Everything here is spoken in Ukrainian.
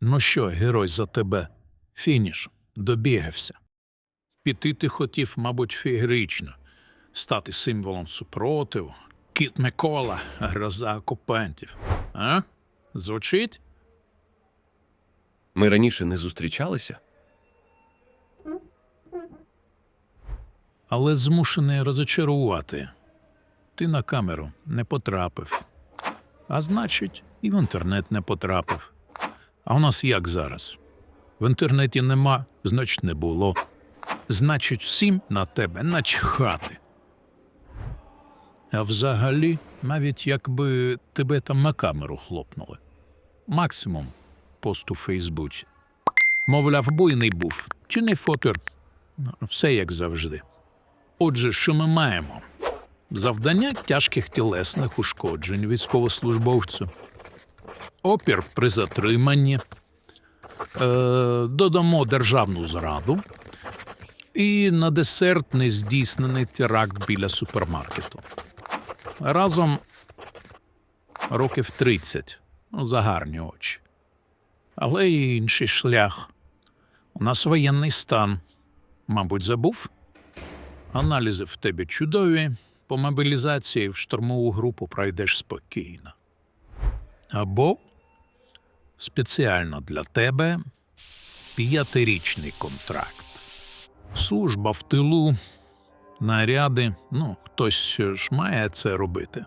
Ну що, герой за тебе? Фініш, добігався. Піти ти хотів, мабуть, феєрично, стати символом супротиву, кіт Микола, гроза окупантів. А? Звучить? Ми раніше не зустрічалися? але змушений розочарувати. Ти на камеру не потрапив. А значить, і в інтернет не потрапив. А у нас як зараз? В інтернеті нема, значить, не було. Значить, всім на тебе начхати. А взагалі, навіть якби тебе там на камеру хлопнули. Максимум пост у Фейсбуці. Мовляв, буйний був, чи не фотор. Ну, Все як завжди. Отже, що ми маємо? Завдання тяжких тілесних ушкоджень військовослужбовцю, опір при затриманні, е, додамо державну зраду і на десерт нездійснений теракт біля супермаркету. Разом років 30, ну, за гарні очі. Але і інший шлях. У нас воєнний стан. Мабуть, забув? Аналізи в тебе чудові. По мобілізації в штурмову групу пройдеш спокійно. Або спеціально для тебе п'ятирічний контракт. Служба в тилу, наряди, ну, хтось ж має це робити.